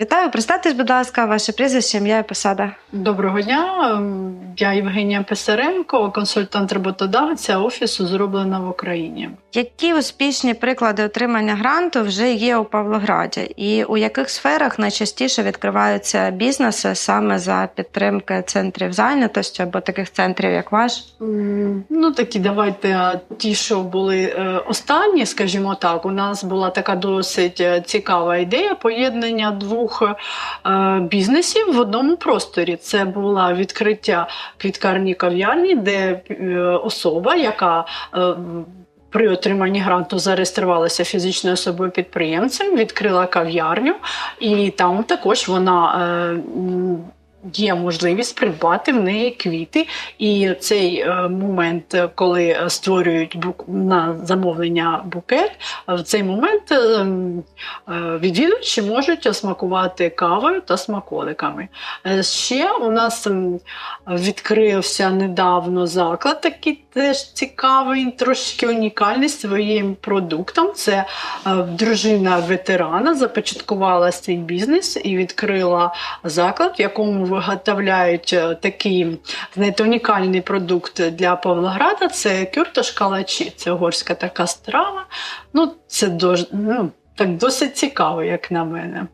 Вітаю, представтесь, будь ласка, ваше прізвище, ім'я і посада. Доброго дня. Ем, Я Євгенія Писаренко, консультант роботодавця офісу зроблена в Україні. Які успішні приклади отримання гранту вже є у Павлограді, і у яких сферах найчастіше відкриваються бізнеси саме за підтримки центрів зайнятості або таких центрів, як ваш? Ну такі давайте ті, що були е, останні, скажімо так. У нас була така досить е, цікава ідея поєднання двох е, бізнесів в одному просторі. Це було відкриття квіткарні кав'ярні, де особа, яка при отриманні гранту зареєструвалася фізичною особою підприємцем, відкрила кав'ярню, і там також вона є можливість придбати в неї квіти. І цей е, момент, е, коли е, створюють на замовлення букет, в цей момент відвідувачі можуть смакувати кавою та смаколиками. Ще у нас відкрився недавно заклад, такий теж цікавий, трошки унікальний своїм продуктом. Це дружина ветерана започаткувала свій бізнес і відкрила заклад, в якому виготовляють е, такий знаєте, унікальний продукт для Павлограда. Це кюртош калачі. Це угорська така страва. Ну, це дуже, ну, так досить цікаво, як на мене.